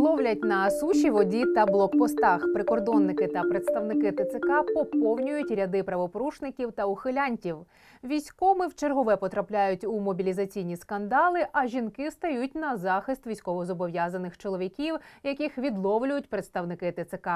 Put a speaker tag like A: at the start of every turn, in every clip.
A: Ловлять на суші, воді та блокпостах. Прикордонники та представники ТЦК поповнюють ряди правопорушників та ухилянтів. Військоми в чергове потрапляють у мобілізаційні скандали, а жінки стають на захист військовозобов'язаних чоловіків, яких відловлюють представники ТЦК.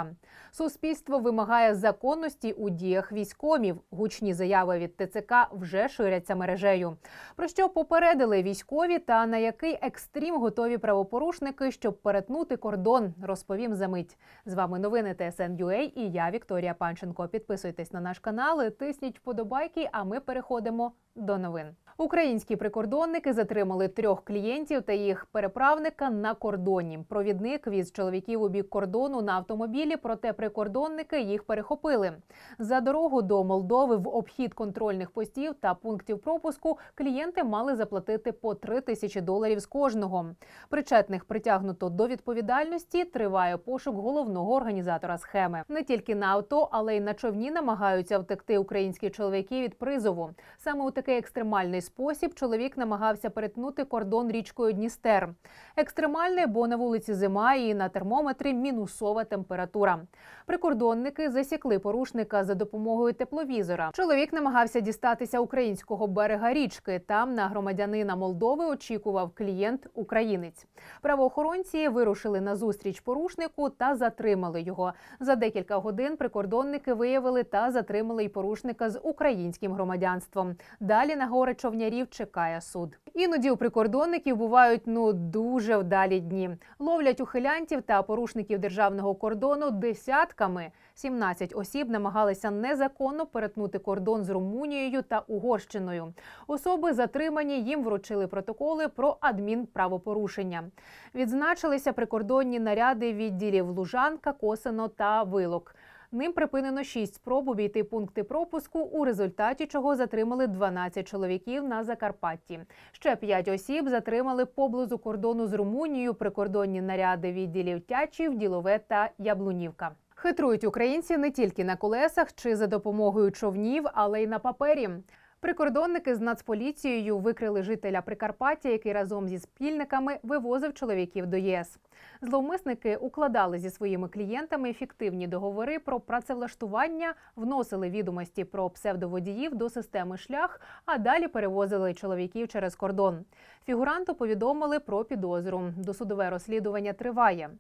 A: Суспільство вимагає законності у діях військомів. Гучні заяви від ТЦК вже ширяться мережею. Про що попередили військові та на який екстрім готові правопорушники, щоб перетнути кордон, розповім за мить. З вами новини ТСН.UA і я Вікторія Панченко. Підписуйтесь на наш канал, тисніть вподобайки, а ми переходимо до новин. Українські прикордонники затримали трьох клієнтів та їх переправника на кордоні. Провідник віз чоловіків у бік кордону на автомобілі, проте прикордонники їх перехопили. За дорогу до Молдови в обхід контрольних постів та пунктів пропуску клієнти мали заплатити по 3 тисячі доларів з кожного. Причетних притягнуто до відповідальності. Триває пошук головного організатора схеми. Не тільки на авто, але й на човні намагаються втекти українські чоловіки від призову. Саме у такий екстремальний спосіб чоловік намагався перетнути кордон річкою Дністер. Екстремальний, бо на вулиці зима і на термометрі мінусова температура. Прикордонники засікли порушника за допомогою тепловізора. Чоловік намагався дістатися українського берега річки. Там на громадянина Молдови очікував клієнт українець. Правоохоронці вирушили на зустріч порушнику та затримали його. За декілька годин прикордонники виявили та затримали й порушника з українським громадянством. Далі на горе човнярів чекає суд. Іноді у прикордонників бувають ну дуже вдалі дні. Ловлять ухилянтів та порушників державного кордону десятками. 17 осіб намагалися незаконно перетнути кордон з Румунією та Угорщиною. Особи затримані їм вручили протоколи про адмінправопорушення. Відзначилися прикордонні наряди відділів Лужанка, Косино та Вилок. Ним припинено шість спроб обійти пункти пропуску, у результаті чого затримали 12 чоловіків на Закарпатті. Ще п'ять осіб затримали поблизу кордону з Румунією прикордонні наряди відділів Тячів, Ділове та Яблунівка. Хитрують українці не тільки на колесах чи за допомогою човнів, але й на папері. Прикордонники з Нацполіцією викрили жителя Прикарпаття, який разом зі спільниками вивозив чоловіків до ЄС. Зловмисники укладали зі своїми клієнтами фіктивні договори про працевлаштування, вносили відомості про псевдоводіїв до системи шлях, а далі перевозили чоловіків через кордон. Фігуранту повідомили про підозру. Досудове розслідування триває.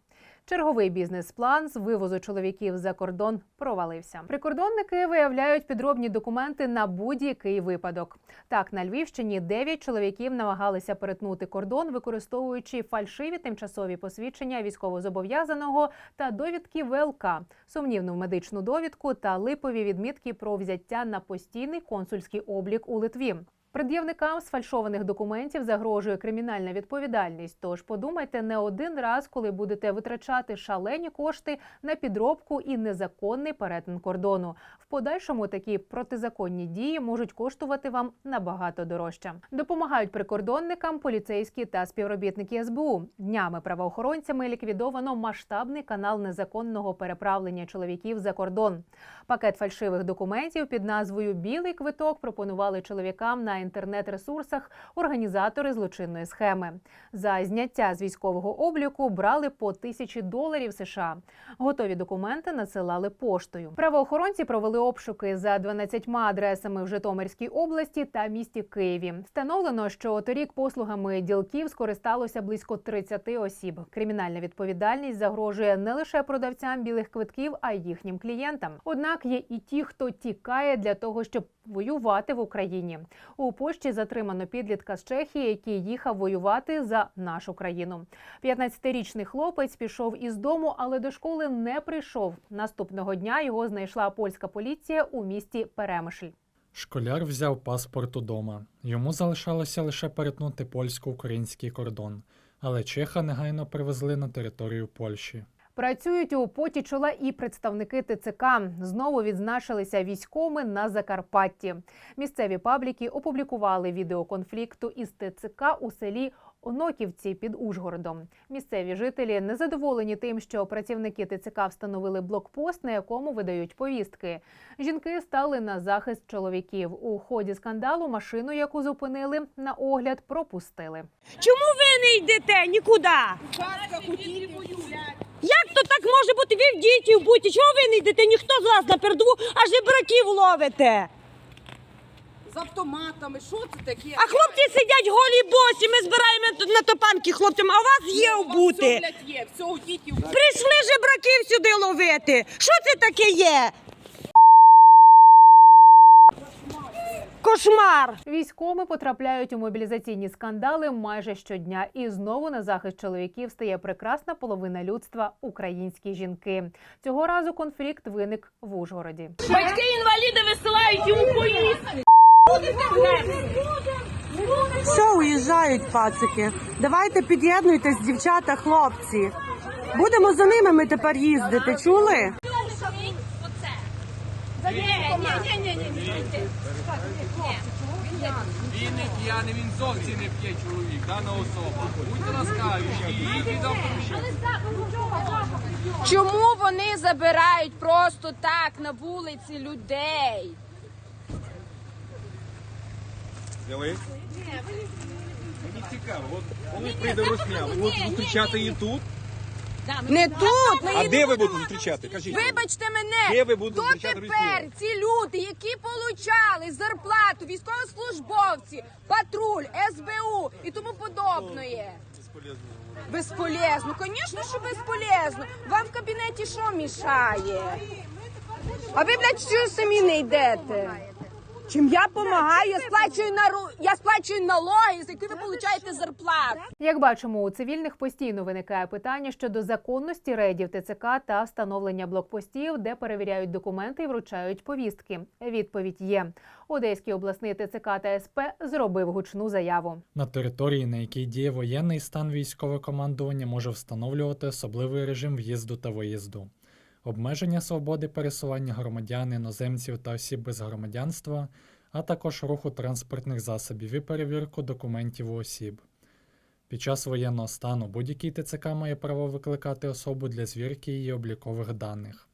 A: Черговий бізнес-план з вивозу чоловіків за кордон провалився. Прикордонники виявляють підробні документи на будь-який випадок. Так, на Львівщині 9 чоловіків намагалися перетнути кордон, використовуючи фальшиві тимчасові посвідчення військовозобов'язаного та довідки ВЛК, сумнівну медичну довідку та липові відмітки про взяття на постійний консульський облік у Литві. Пред'явникам сфальшованих документів загрожує кримінальна відповідальність. Тож подумайте не один раз, коли будете витрачати шалені кошти на підробку і незаконний перетин кордону. В подальшому такі протизаконні дії можуть коштувати вам набагато дорожче. Допомагають прикордонникам поліцейські та співробітники СБУ. Днями правоохоронцями ліквідовано масштабний канал незаконного переправлення чоловіків за кордон. Пакет фальшивих документів під назвою Білий квиток пропонували чоловікам на інтернет-ресурсах організатори злочинної схеми. За зняття з військового обліку брали по тисячі доларів США. Готові документи надсилали поштою. Правоохоронці провели обшуки за 12 адресами в Житомирській області та місті Києві. Встановлено, що торік послугами ділків скористалося близько 30 осіб. Кримінальна відповідальність загрожує не лише продавцям білих квитків, а й їхнім клієнтам. Однак є і ті, хто тікає для того, щоб воювати в Україні. У Польщі затримано підлітка з Чехії, який їхав воювати за нашу країну. 15-річний хлопець пішов із дому, але до школи не прийшов. Наступного дня його знайшла польська поліція у місті Перемишль.
B: Школяр взяв паспорт удома. Йому залишалося лише перетнути польсько-український кордон, але Чеха негайно привезли на територію Польщі.
A: Працюють у поті чола і представники ТЦК. Знову відзначилися військоми на Закарпатті. Місцеві пабліки опублікували відео конфлікту із ТЦК у селі Оноківці під Ужгородом. Місцеві жителі незадоволені тим, що працівники ТЦК встановили блокпост, на якому видають повістки. Жінки стали на захист чоловіків. У ході скандалу машину, яку зупинили на огляд, пропустили.
C: Чому ви не йдете нікуди? Може бути? Ви в дітів будьте. Чого ви не йдете? Ніхто з вас на передову, аж браків ловите.
D: з автоматами. Що це таке?
C: А хлопці сидять голі босі. Ми збираємо на топанки хлопцям, а у вас є
D: Все,
C: обути.
D: блядь, є, все, у дітів.
C: Прийшли жебраків сюди ловити. Що це таке є? Кошмар.
A: Військовими потрапляють у мобілізаційні скандали майже щодня, і знову на захист чоловіків стає прекрасна половина людства українські жінки. Цього разу конфлікт виник в Ужгороді.
E: Батьки інваліди висилають йому поїздки.
C: Все, уїжджають пацики. Давайте під'єднуйтесь, дівчата, хлопці. Будемо за ними ми тепер їздити, чули?
F: Він не п'яний, він зовсім не п'є чоловік, дана особа. Будьте ласкаві, їдіть до
D: Чому вони забирають просто так на вулиці людей?
F: Взяли? Мені цікаво, от коли прийде Русня, ви будете зустрічати її тут?
D: Не тут, ми
F: А
D: їдемо
F: де ви будете
D: вас.
F: зустрічати? Кажіть.
D: Вибачте мене,
F: Де ви будете зустрічати
D: тепер ці люди, які получали зарплату, військовослужбовці, патруль, СБУ і тому подобне. Безполезно, звісно, що безполезно. Вам в кабінеті що мішає? А ви, блядь, що самі не йдете? Чим я допомагаю, я сплачую нару... я сплачую налоги, з яких ви получаєте зарплату.
A: Як бачимо, у цивільних постійно виникає питання щодо законності рейдів ТЦК та встановлення блокпостів, де перевіряють документи і вручають повістки. Відповідь є. Одеський обласний ТЦК та СП зробив гучну заяву.
B: На території, на якій діє воєнний стан військове командування може встановлювати особливий режим в'їзду та виїзду, обмеження свободи пересування громадян, іноземців та осіб без громадянства, а також руху транспортних засобів і перевірку документів у осіб. Під час воєнного стану будь-який ТЦК має право викликати особу для звірки її облікових даних,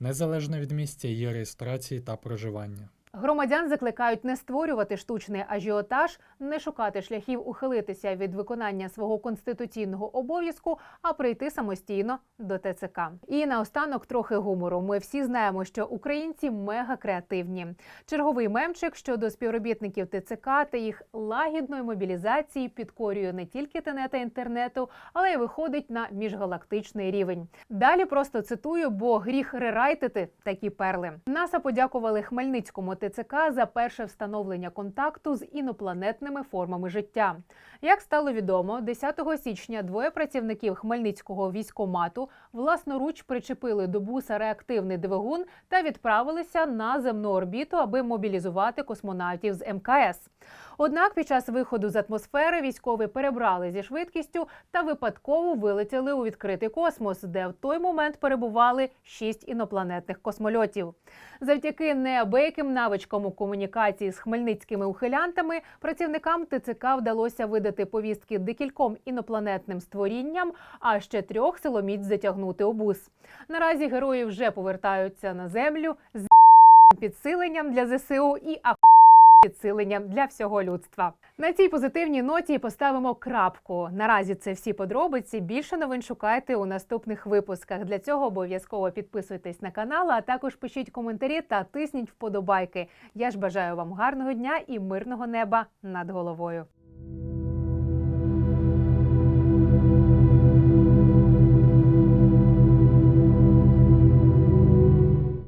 B: незалежно від місця її реєстрації та проживання.
A: Громадян закликають не створювати штучний ажіотаж, не шукати шляхів ухилитися від виконання свого конституційного обов'язку, а прийти самостійно до ТЦК. І наостанок трохи гумору. Ми всі знаємо, що українці мега креативні. Черговий мемчик щодо співробітників ТЦК та їх лагідної мобілізації підкорює не тільки тенета інтернету, але й виходить на міжгалактичний рівень. Далі просто цитую, бо гріх рерайтити такі перли. НАСА подякували Хмельницькому ТЦК за перше встановлення контакту з інопланетними формами життя. Як стало відомо, 10 січня двоє працівників Хмельницького військомату власноруч причепили до буса реактивний двигун та відправилися на земну орбіту, аби мобілізувати космонавтів з МКС. Однак під час виходу з атмосфери військові перебрали зі швидкістю та випадково вилетіли у відкритий космос, де в той момент перебували шість інопланетних космольотів. Завдяки неабияким навичкам у комунікації з хмельницькими ухилянтами працівникам ТЦК вдалося видати повістки декільком інопланетним створінням, а ще трьох силоміць затягнути у бус. Наразі герої вже повертаються на землю з підсиленням для ЗСУ і підсиленням для всього людства. На цій позитивній ноті поставимо крапку. Наразі це всі подробиці. Більше новин шукайте у наступних випусках. Для цього обов'язково підписуйтесь на канал, а також пишіть коментарі та тисніть вподобайки. Я ж бажаю вам гарного дня і мирного неба над головою.